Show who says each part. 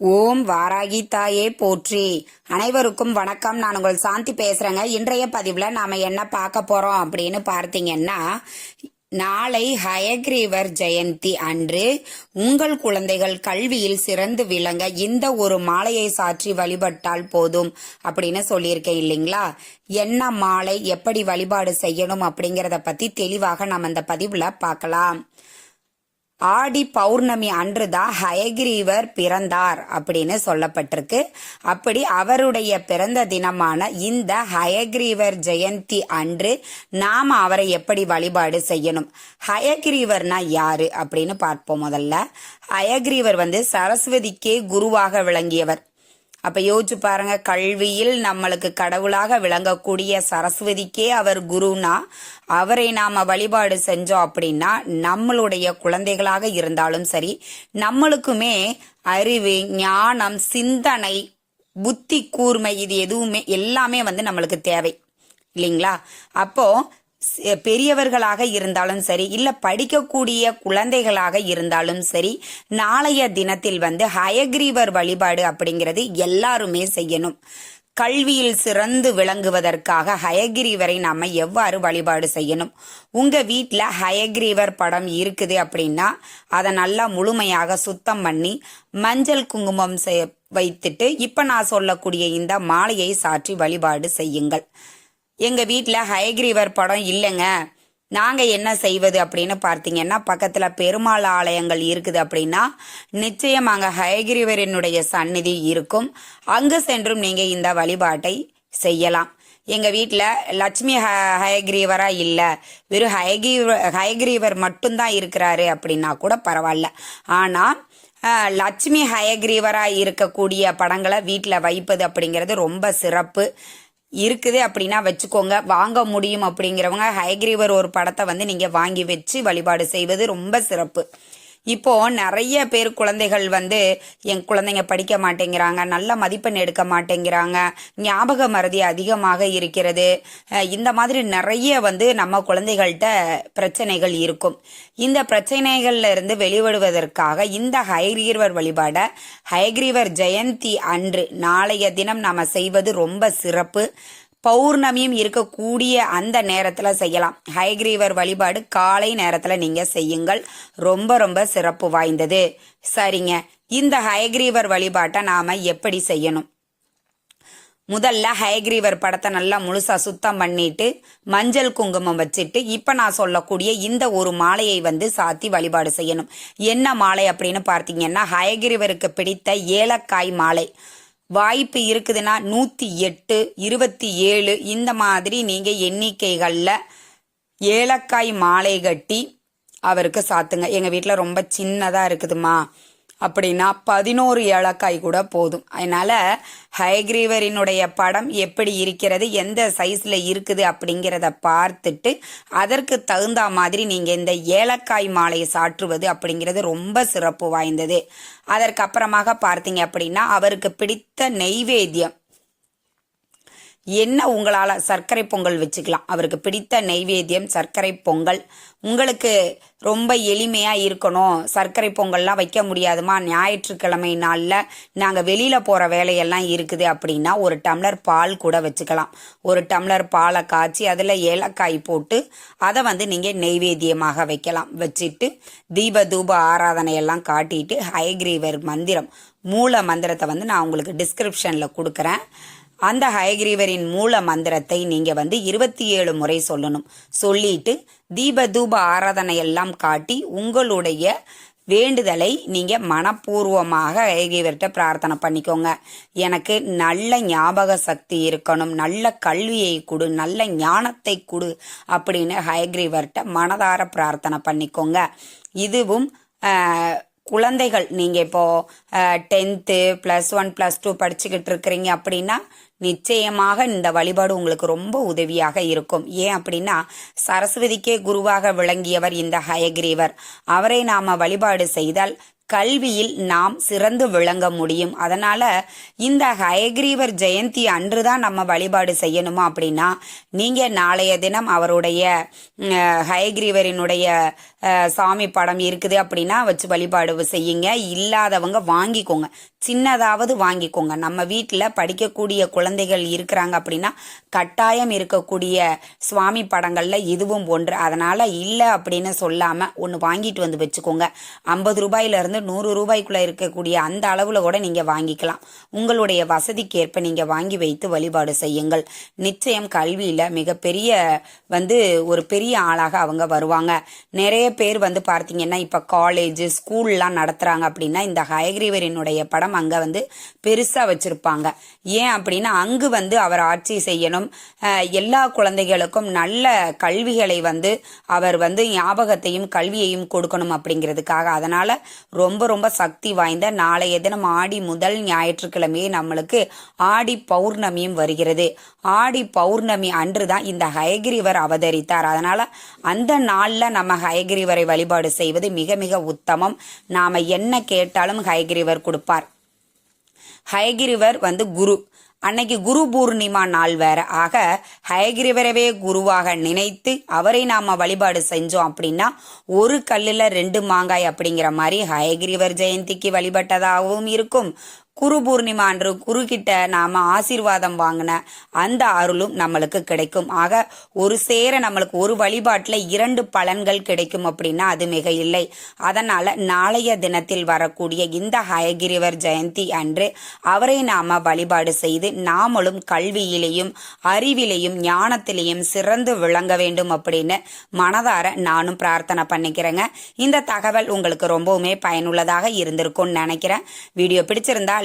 Speaker 1: ஓம் வாராகி தாயே போற்றி. அனைவருக்கும் வணக்கம். நான் உங்கள் சாந்தி பேசுறேங்க. இன்றைய பதிவுல நாம என்ன பார்க்க போறோம் அப்படின்னு பார்த்தீங்கன்னா நாளை ஹயக்ரீவர் ஜெயந்தி அன்று உங்கள் குழந்தைகள் கல்வியில் சிறந்து விளங்க இந்த ஒரு மாலையை சாற்றி வழிபட்டால் போதும் அப்படின்னு சொல்லியிருக்கேன் இல்லைங்களா? என்ன மாலை எப்படி வழிபாடு செய்யணும் அப்படிங்கறத பத்தி தெளிவாக நம்ம இந்த பதிவுல பார்க்கலாம். ஆடி பௌர்ணமி அன்றுதான் ஹயகிரீவர் பிறந்தார் அப்படின்னு சொல்லப்பட்டிருக்கு. அப்படி அவருடைய பிறந்த தினமான இந்த ஹயகிரீவர் ஜெயந்தி அன்று நாம அவரை எப்படி வழிபாடு செய்யணும்? ஹயகிரீவர்னா யாரு அப்படின்னு பார்ப்போம் முதல்ல. ஹயகிரீவர் வந்து சரஸ்வதிக்கே குருவாக விளங்கியவர். அப்ப யோசிச்சு பாருங்க கல்வியில் நம்மளுக்கு கடவுளாக விளங்கக்கூடிய சரஸ்வதிக்கே அவர் குருனா அவரை நாம வழிபாடு செஞ்சோம் அப்படின்னா நம்மளுடைய குழந்தைகளாக இருந்தாலும் சரி நம்மளுக்குமே அறிவு ஞானம் சிந்தனை புத்தி கூர்மை இது எதுவுமே எல்லாமே வந்து நம்மளுக்கு தேவை. இல்லைங்களா? அப்போ பெரியவர்களாக இருந்தாலும் சரி இல்ல படிக்கக்கூடிய குழந்தைகளாக இருந்தாலும் சரி நாளைய தினத்தில் வந்து ஹயக்ரீவர் வழிபாடு அப்படிங்கிறது எல்லாருமே செய்யணும். கல்வியில் சிறந்து விளங்குவதற்காக ஹயகிரீவரை நாம எவ்வாறு வழிபாடு செய்யணும்? உங்க வீட்டில் ஹயகிரீவர் படம் இருக்குது அப்படின்னா அதை நல்லா முழுமையாக சுத்தம் பண்ணி மஞ்சள் குங்குமம் செ- வைத்துட்டு இப்ப நான் சொல்லக்கூடிய இந்த மாலையை சாற்றி வழிபாடு செய்யுங்கள். எங்க வீட்டில் ஹயக்ரீவர் படம் இல்லைங்க. நாங்க என்ன செய்வது அப்படின்னு பார்த்தீங்கன்னா பக்கத்துல பெருமாள் ஆலயங்கள் இருக்குது அப்படின்னா நிச்சயம் அங்க ஹயகிரிவரனுடைய சந்நிதி இருக்கும். அங்கு சென்றும் நீங்க இந்த வழிபாட்டை செய்யலாம். எங்க வீட்டில் லட்சுமி ஹ- ஹயகிரீவரா இல்ல. வெறும் ஹயகிரீவர் ஹயகிரீவர் மட்டும்தான் இருக்கிறாரு அப்படின்னா கூட பரவாயில்ல. ஆனா லட்சுமி ஹயகிரீவரா இருக்கக்கூடிய படங்களை வீட்டில் வைப்பது அப்படிங்கிறது ரொம்ப சிறப்பு. இருக்குது அப்படின்னா வச்சுக்கோங்க. வாங்க முடியும் அப்படிங்கிறவங்க ஹைகிரீவர் ஒரு படத்தை வந்து நீங்கள் வாங்கி வச்சு வழிபாடு செய்வது ரொம்ப சிறப்பு. இப்போ நிறைய பேர் குழந்தைகள் வந்து என் குழந்தைங்க படிக்க மாட்டேங்கிறாங்க நல்ல மதிப்பெண் எடுக்க மாட்டேங்கிறாங்க ஞாபக மறதி அதிகமாக இருக்கிறது. இந்த மாதிரி நிறைய வந்து நம்ம குழந்தைகள்கிட்ட பிரச்சனைகள் இருக்கும். இந்த பிரச்சனைகள்ல இருந்து வெளிவிடுவதற்காக இந்த ஹைகிரீவர் வழிபாட ஹைகிரீவர் ஜெயந்தி அன்று நாளைய தினம் நாம செய்வது ரொம்ப சிறப்பு. பௌர்ணமியும் இருக்கக்கூடிய அந்த நேரத்தில் செய்யலாம். ஹைகிரீவர் வழிபாடு காலை நேரத்தில் நீங்கள் செய்யுங்கள். ரொம்ப ரொம்ப சிறப்பு வாய்ந்தது. சரிங்க. இந்த ஹயகிரீவர் வழிபாட்டை நாம் எப்படி செய்யணும்? முதல்ல ஹயக்ரீவர் படத்தை நல்லா முழுசாக சுத்தம் பண்ணிட்டு மஞ்சள் குங்குமம் வச்சுட்டு இப்போ நான் சொல்லக்கூடிய இந்த ஒரு மாலையை வந்து சாத்தி வழிபாடு செய்யணும். என்ன மாலை அப்படின்னு பார்த்தீங்கன்னா ஹயக்ரீவருக்கு பிடித்த ஏலக்காய் மாலை. வாய்ப்பு இருக்குதுன்னா நூற்றி எட்டு இருபத்தி ஏழு இந்த மாதிரி நீங்கள் எண்ணிக்கைகளில் ஏலக்காய் மாலை கட்டி அவருக்கு சாத்துங்க. எங்கள் வீட்டில் ரொம்ப சின்னதாக இருக்குதுமா அப்படின்னா பதினோரு ஏலக்காய் கூட போதும். அதனால ஹைக்ரீவரினுடைய படம் எப்படி இருக்கிறது எந்த சைஸில் இருக்குது அப்படிங்கிறத பார்த்துட்டு அதற்கு தகுந்த மாதிரி நீங்கள் இந்த ஏலக்காய் மாலையை சாற்றுவது அப்படிங்கிறது ரொம்ப சிறப்பு வாய்ந்தது. அதற்கு அப்புறமாக பார்த்தீங்க அப்படின்னா அவருக்கு பிடித்த நெய்வேத்தியம். என்ன உங்களால் சர்க்கரை பொங்கல் வச்சுக்கலாம்? அவருக்கு பிடித்த நெய்வேத்தியம் சர்க்கரை பொங்கல். உங்களுக்கு ரொம்ப எளிமையாக இருக்கணும். சர்க்கரை பொங்கல்லாம் வைக்க முடியாதுமா? ஞாயிற்றுக்கிழமை நாளில் நாங்கள் வெளியில் போகிற வேலையெல்லாம் இருக்குது அப்படின்னா ஒரு டம்ளர் பால் கூட வச்சுக்கலாம். ஒரு டம்ளர் பாலை காய்ச்சி அதில் ஏலக்காய் போட்டு அதை வந்து நீங்கள் நெய்வேத்தியமாக வைக்கலாம். வச்சுட்டு தீப தூப ஆராதனையெல்லாம் காட்டிட்டு ஹைகிரீவர் மந்திரம் மூல மந்திரத்தை வந்து நான் உங்களுக்கு டிஸ்கிரிப்ஷனில் கொடுக்குறேன். அந்த ஹயகிரீவரின் மூல மந்திரத்தை நீங்க வந்து இருபத்தி ஏழு முறை சொல்லணும். சொல்லிட்டு தீப தூப ஆராதனை எல்லாம் காட்டி உங்களுடைய வேண்டுதலை நீங்க மனப்பூர்வமாக ஹயகிரீவர்கிட்ட பிரார்த்தனை பண்ணிக்கோங்க. எனக்கு நல்ல ஞாபக சக்தி இருக்கணும். நல்ல கல்வியை கொடு. நல்ல ஞானத்தை கொடு அப்படின்னு ஹயகிரீவர்கிட்ட மனதார பிரார்த்தனை பண்ணிக்கோங்க. இதுவும் குழந்தைகள் நீங்கள் இப்போது tenth plus one plus two படிச்சுக்கிட்டு இருக்கிறீங்க அப்படின்னா நிச்சயமாக இந்த வழிபாடு உங்களுக்கு ரொம்ப உதவியாக இருக்கும். ஏன் அப்படின்னா சரஸ்வதிக்கே குருவாக விளங்கியவர் இந்த ஹயகிரீவர். அவரை நாம் வழிபாடு செய்தால் கல்வியில் நாம் சிறந்து விளங்க முடியும். அதனால இந்த ஹயக்ரீவர் ஜெயந்தி அன்றுதான் நம்ம வழிபாடு செய்யணுமா அப்படின்னா நீங்க நாளைய தினம் அவருடைய ஹயக்ரீவரினுடைய சாமி படம் இருக்குது அப்படின்னா வச்சு வழிபாடு செய்யுங்க. இல்லாதவங்க வாங்கிக்கோங்க. சின்னதாவது வாங்கிக்கோங்க. நம்ம வீட்டில் படிக்கக்கூடிய குழந்தைகள் இருக்கிறாங்க அப்படின்னா கட்டாயம் இருக்கக்கூடிய சுவாமி படங்கள்ல இதுவும் ஒன்று. அதனால இல்லை அப்படின்னு சொல்லாம ஒன்று வாங்கிட்டு வந்து வச்சுக்கோங்க. ஐம்பது ரூபாயிலிருந்து வந்து நூறு ரூபாய்க்குள்ள இருக்கக்கூடிய அந்த அளவில் கூட நீங்க வாங்கிக்கலாம். உங்களுடைய வசதிக்கேற்ப நீங்க வாங்கி வைத்து வழிபாடு செய்யுங்கள். நிச்சயம் கல்வியில மிகப்பெரிய வந்து ஒரு பெரிய ஆளாக அவங்க வருவாங்க. நிறைய பேர் வந்து பார்த்தீங்கன்னா இப்போ காலேஜ் ஸ்கூல்லாம் நடத்துறாங்க அப்படின்னா இந்த ஹயக்ரீவரினுடைய படம் அங்கே வந்து பெருசாக வச்சிருப்பாங்க. ஏன் அப்படின்னா அங்கு வந்து அவர் ஆட்சி செய்யணும். எல்லா குழந்தைகளுக்கும் நல்ல கல்விகளை வந்து அவர் வந்து ஞாபகத்தையும் கல்வியையும் கொடுக்கணும் அப்படிங்கிறதுக்காக. அதனால் ரொம்ப ரொம்ப சக்தி வாய்ந்த நாளைய தினம் ஆடி முதல் ஞாயிற்றுக்கிழமையே நம்மளுக்கு ஆடி பௌர்ணமியும் வருகிறது. ஆடி பௌர்ணமி அன்று தான் இந்த ஹயகிரிவர் அவதரித்தார். அதனால அந்த நாளில் நம்ம ஹயகிரிவரை வழிபாடு செய்வது மிக மிக உத்தமம். நாம என்ன கேட்டாலும் ஹயகிரிவர் கொடுப்பார். ஹயகிரிவர் வந்து குரு. அன்னைக்கு குரு பூர்ணிமா நாள் வேற. ஆக ஹயகிரிவரவே குருவாக நினைத்து அவரை நாம வழிபாடு செஞ்சோம் அப்படின்னா ஒரு கல்லுல ரெண்டு மாங்காய் அப்படிங்கிற மாதிரி ஹயகிரிவர் ஜெயந்திக்கு வழிபட்டதாகவும் இருக்கும். குரு பூர்ணிமா அன்று குரு கிட்ட நாம ஆசீர்வாதம் வாங்கின அந்த அருளும் நம்மளுக்கு கிடைக்கும். ஆக ஒரு சேர நம்மளுக்கு ஒரு வழிபாட்டில் இரண்டு பலன்கள் கிடைக்கும் அப்படின்னா அது மிக இல்லை. அதனால நாளைய தினத்தில் வரக்கூடிய இந்த ஹயகிரிவர் ஜெயந்தி அன்று அவரை நாம வழிபாடு செய்து நாமளும் கல்வியிலேயும் அறிவிலையும் ஞானத்திலையும் சிறந்து விளங்க வேண்டும் அப்படின்னு மனதார நானும் பிரார்த்தனை பண்ணிக்கிறேங்க. இந்த தகவல் உங்களுக்கு ரொம்பவுமே பயனுள்ளதாக இருந்திருக்கும்னு நினைக்கிறேன். வீடியோ பிடிச்சிருந்தா